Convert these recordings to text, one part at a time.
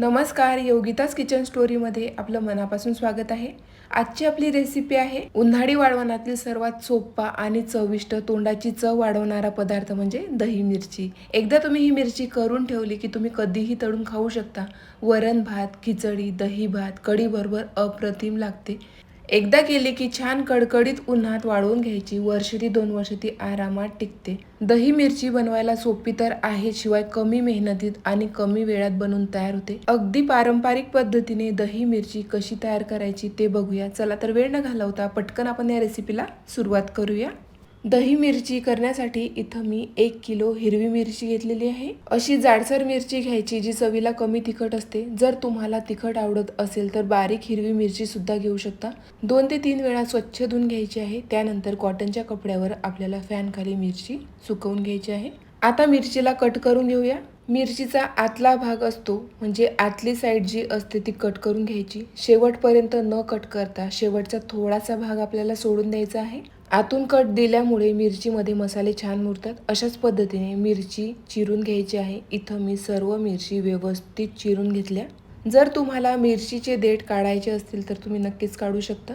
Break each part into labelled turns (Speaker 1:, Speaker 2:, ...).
Speaker 1: नमस्कार योगिताज किचन स्टोरीमध्ये आपलं मनापासून स्वागत आहे. आजची आपली रेसिपी आहे उन्हाळी वाळवणातील सर्वात सोपा आणि चविष्ट तोंडाची चव वाढवणारा पदार्थ म्हणजे दही मिरची. एकदा तुम्ही ही मिरची करून ठेवली की तुम्ही कधीही तळून खाऊ शकता. वरण भात खिचडी दही भात कढीबरोबर अप्रतिम लागते. एकदा केली की छान कडकडीत उन्हात वाळवून घ्यायची. वर्ष ती दोन वर्ष ती आरामात टिकते. दही मिरची बनवायला सोपी तर आहे शिवाय कमी मेहनतीत आणि कमी वेळात बनवून तयार होते. अगदी पारंपरिक पद्धतीने दही मिरची कशी तयार करायची ते बघूया. चला तर वेळ न घालवता पटकन आपण या रेसिपीला सुरुवात करूया. दही मिरची करण्यासाठी इथं मी एक किलो हिरवी मिरची घेतलेली आहे. अशी जाडसर मिरची घ्यायची जी चवीला कमी तिखट असते. जर तुम्हाला तिखट आवडत असेल तर बारीक हिरवी मिरची सुद्धा घेऊ शकता. दोन ते तीन वेळा स्वच्छ धुवून घ्यायची आहे. त्यानंतर कॉटनच्या कपड्यावर आपल्याला फॅनखाली मिरची सुकवून घ्यायची आहे. आता मिरचीला कट करून घेऊया. मिरचीचा आतला भाग असतो म्हणजे आतली साईड जी असते ती कट करून घ्यायची. शेवटपर्यंत न कट करता शेवटचा थोडासा भाग आपल्याला सोडून द्यायचा आहे. आतून कट दिल्यामुळे मिरचीमध्ये मसाले छान मुरतात. अशाच पद्धतीने मिरची चिरून घ्यायची आहे. इथं मी सर्व मिरची व्यवस्थित चिरून घेतल्या. जर तुम्हाला मिरचीचे देठ काढायचे असतील तर तुम्ही नक्कीच काढू शकता.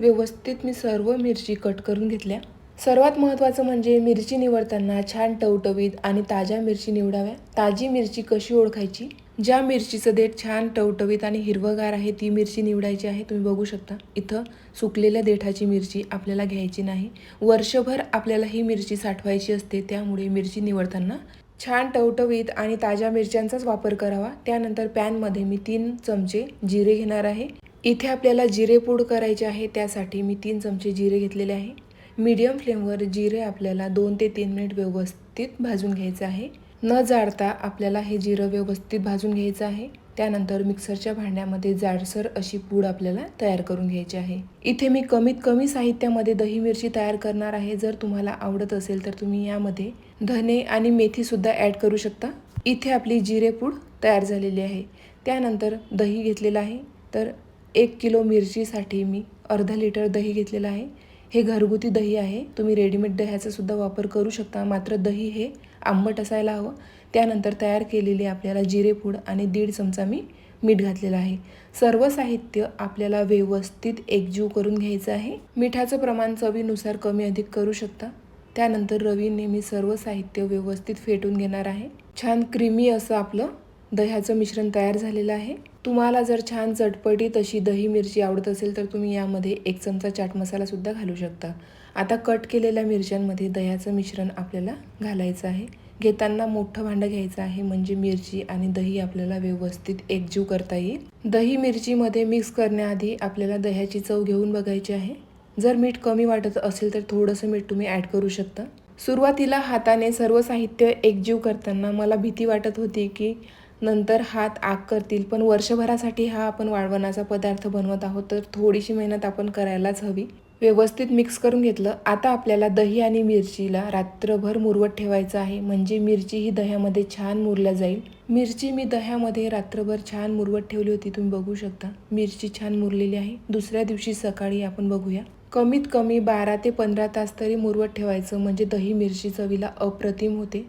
Speaker 1: व्यवस्थित मी सर्व मिरची कट करून घेतल्या. सर्वात महत्त्वाचं म्हणजे मिरची निवडताना छान टवटवीत आणि ताज्या मिरची निवडाव्या. ताजी मिरची कशी ओळखायची? ज्या मिरचीचं देठ छान टवटवीत आणि हिरवगार आहे ती मिरची निवडायची आहे तुम्ही बघू शकता. इथं सुकलेल्या देठाची मिरची आपल्याला घ्यायची नाही. वर्षभर आपल्याला ही मिरची साठवायची असते त्यामुळे मिरची निवडताना छान टवटवीत आणि ताज्या मिरच्यांचाच वापर करावा. त्यानंतर पॅनमध्ये मी तीन चमचे जिरे घेणार आहे. इथे आपल्याला जिरे पूड करायचे आहे त्यासाठी मी तीन चमचे जिरे घेतलेले आहे. मीडियम फ्लेमवर जिरे आपल्याला दोन ते तीन मिनिट व्यवस्थित भाजून घ्यायचं आहे. न जाळता आपल्याला हे जिरं व्यवस्थित भाजून घ्यायचं आहे. त्यानंतर मिक्सरच्या भांड्यामध्ये जाडसर अशी पूड आपल्याला तयार करून घ्यायची आहे. इथे मी कमीत कमी साहित्यामध्ये दही मिरची तयार करणार आहे. जर तुम्हाला आवडत असेल तर तुम्ही यामध्ये धने आणि मेथीसुद्धा ॲड करू शकता. इथे आपली जिरे पूड तयार झालेली आहे. त्यानंतर दही घेतलेलं आहे. तर एक किलो मिरचीसाठी मी अर्धा लिटर दही घेतलेलं आहे. हे घरगुती दही आहे. तुम्ही रेडीमेड दह्याचा सुद्धा वापर करू शकता. मात्र दही हे आंबट असायला हवं. त्यानंतर तयार केलेली आपल्याला जिरेपूड आणि दीड चमचा मी मीठ घातलेलं आहे. सर्व साहित्य आपल्याला व्यवस्थित एकजीव करून घ्यायचं आहे. मिठाचं प्रमाण चवीनुसार कमी अधिक करू शकता. त्यानंतर रवीने मी सर्व साहित्य व्यवस्थित फेटून घेणार आहे. छान क्रीमी असं आपलं दह्याचं मिश्रण तयार झालेलं आहे. तुम्हाला जर छान चटपटीत अशी दही मिरची आवडत असेल तर तुम्ही यामध्ये एक चमचा चाट मसालासुद्धा घालू शकता. आता कट केलेल्या मिरच्यांमध्ये दह्याचं मिश्रण आपल्याला घालायचं आहे. घेताना मोठं भांडं घ्यायचं आहे म्हणजे मिरची आणि दही आपल्याला व्यवस्थित एकजीव करता येईल. दही मिरचीमध्ये मिक्स करण्याआधी आपल्याला दह्याची चव घेऊन बघायची आहे. जर मीठ कमी वाटत असेल तर थोडंसं मीठ तुम्ही ॲड करू शकता. सुरुवातीला हाताने सर्व साहित्य एकजीव करताना मला भीती वाटत होती की नंतर हात आग करतील पण वर्षभरासाठी हा आपण वाळवणाचा पदार्थ बनवत आहोत तर थोडीशी मेहनत आपण करायलाच हवी. व्यवस्थित मिक्स करून घेतलं. आता आपल्याला दही आणि मिरचीला रात्रभर मुरवत ठेवायचं आहे. म्हणजे मिरची ही दह्यामध्ये छान मुरल्या जाईल. मिरची मी दह्यामध्ये रात्रभर छान मुरवत ठेवली होती. तुम्ही बघू शकता. मिरची छान मुरलेली आहे. दुसऱ्या दिवशी सकाळी आपण बघूया. कमीत कमी बारा ते पंधरा तास तरी मुरवत ठेवायचं. म्हणजे दही मिरची चवीला अप्रतिम होते.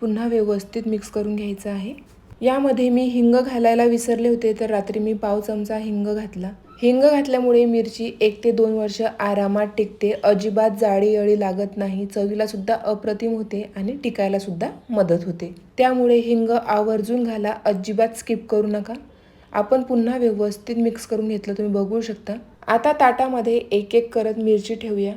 Speaker 1: पुन्हा व्यवस्थित मिक्स करून घ्यायचं आहे. यामध्ये मी हिंग घालायला विसरले होते. तर रात्री मी पाव चमचा हिंग घातला. हिंग घातल्यामुळे मिरची एक ते दोन वर्ष आरामात टिकते. अजिबात जाळी अळी लागत नाही. चवीला सुद्धा अप्रतिम होते आणि टिकायला सुद्धा मदत होते. त्यामुळे हिंग आवर्जून घाला. अजिबात स्किप करू नका. आपण पुन्हा व्यवस्थित मिक्स करून घेतलं तुम्ही बघू शकता. आता ताटामध्ये एक एक करत मिरची ठेवूया.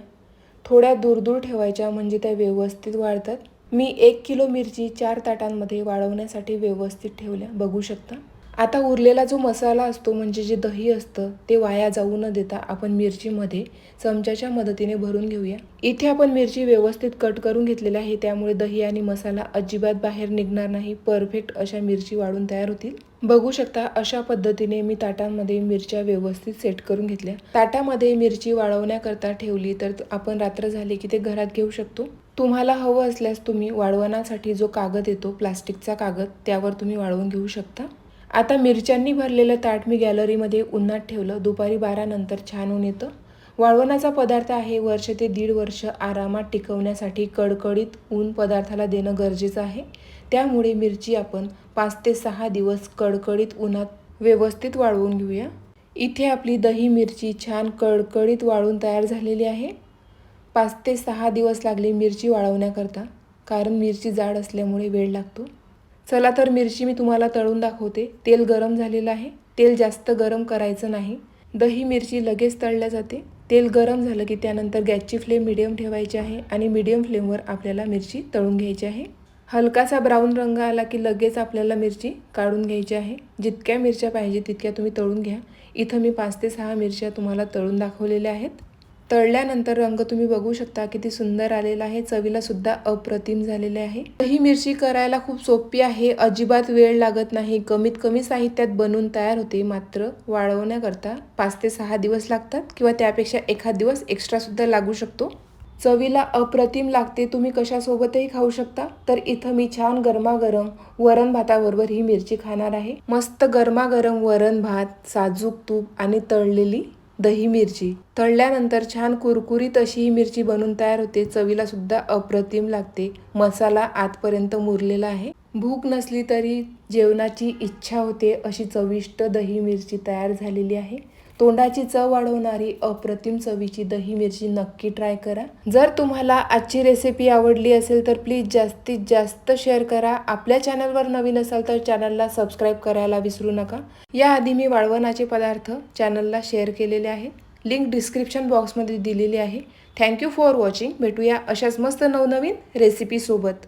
Speaker 1: थोड्या दूर दूर ठेवायच्या म्हणजे त्या व्यवस्थित वाळतात मी एक किलो मिरची चार ताटांमध्ये वाळवण्यासाठी व्यवस्थित ठेवल्या. बघू शकता. आता उरलेला जो मसाला असतो म्हणजे जे दही असतं ते वाया जाऊ न देता आपण मिरचीमध्ये चमच्याच्या मदतीने भरून घेऊया. इथे आपण मिरची व्यवस्थित कट करून घेतलेली आहे त्यामुळे दही आणि मसाला अजिबात बाहेर निघणार नाही. परफेक्ट अशा मिरची वाढून तयार होतील. बघू शकता अशा पद्धतीने मी ताटांमध्ये मिरच्या व्यवस्थित सेट करून घेतल्या. ताटामध्ये मिरची वाळवण्याकरता ठेवली तर आपण रात्र झाली की ते घरात घेऊ शकतो. तुम्हाला हवं असल्यास तुम्ही वाळवण्यासाठी जो कागद येतो प्लास्टिकचा कागद त्यावर तुम्ही वाळवून घेऊ शकता. आता मिरच्यांनी भरलेलं ताट मी गॅलरीमध्ये उन्हात ठेवलं. दुपारी बारानंतर छान ऊन येतं. वाळवणाचा पदार्थ आहे वर्ष ते दीड वर्ष आरामात टिकवण्यासाठी कडकडीत ऊन पदार्थाला देणं गरजेचं आहे. त्यामुळे मिरची आपण पाच ते सहा दिवस कडकडीत उन्हात व्यवस्थित वाळवून घेऊया. इथे आपली दही मिरची छान कडकडीत वाळून तयार झालेली आहे. पाच ते सहा दिवस लागले मिरची वाळवण्याकरता. कारण मिरची जाड असल्यामुळे वेळ लागतो. चला तर मिरची मी तुम्हाला तळून दाखवते. तेल गरम झालेलं आहे. तेल जास्त गरम करायचं नाही. दही मिरची लगेच तळल्या जाते. तेल गरम झालं की त्यानंतर गॅसची फ्लेम मिडियम ठेवायची आहे आणि मिडियम फ्लेमवर आपल्याला मिरची तळून घ्यायची आहे. हलकासा ब्राऊन रंग आला की लगेच आपल्याला मिरची काढून घ्यायची आहे. जितक्या मिरच्या पाहिजे तितक्या तुम्ही तळून घ्या. इथं मी पाच ते सहा मिरच्या तुम्हाला तळून दाखवलेल्या आहेत. तळल्यानंतर रंग तुम्ही बघू शकता किती सुंदर आलेला आहे. चवीला सुद्धा अप्रतिम झालेले आहे. ही मिरची करायला खूप सोपी आहे. अजिबात वेळ लागत नाही. कमीत कमी साहित्यात बनवून तयार होते. मात्र वाळवण्याकरता पाच ते सहा दिवस लागतात किंवा त्यापेक्षा एखाद दिवस एक्स्ट्रा सुद्धा लागू शकतो. चवीला अप्रतिम लागते. तुम्ही कशासोबतही खाऊ शकता. तर इथं मी छान गरमागरम वरण भाताबरोबर ही मिरची खाणार आहे. मस्त गरमागरम वरण भात साजूक तूप आणि तळलेली दही मिरची. तळल्यानंतर छान कुरकुरीत अशी ही मिरची बनून तयार होते. चवीला सुद्धा अप्रतिम लागते. मसाला आतपर्यंत मुरलेला आहे. भूक नसली तरी जेवणाची इच्छा होते अशी चविष्ट दही मिरची तयार झालेली आहे. तोंडाची चव वाढवणारी अप्रतिम चवीची दही मिरची नक्की ट्राय करा. जर तुम्हाला आजची रेसिपी आवडली असेल तर प्लीज जास्तीत जास्त शेअर करा. आपल्या चॅनलवर नवीन असाल तर चॅनलला सबस्क्राईब करायला विसरू नका. याआधी मी वाळवणाचे पदार्थ चॅनलला शेअर केलेले आहेत. लिंक डिस्क्रिप्शन बॉक्समध्ये दिलेली आहे. थँक्यू फॉर वॉचिंग भेटूया अशाच मस्त नवनवीन रेसिपीसोबत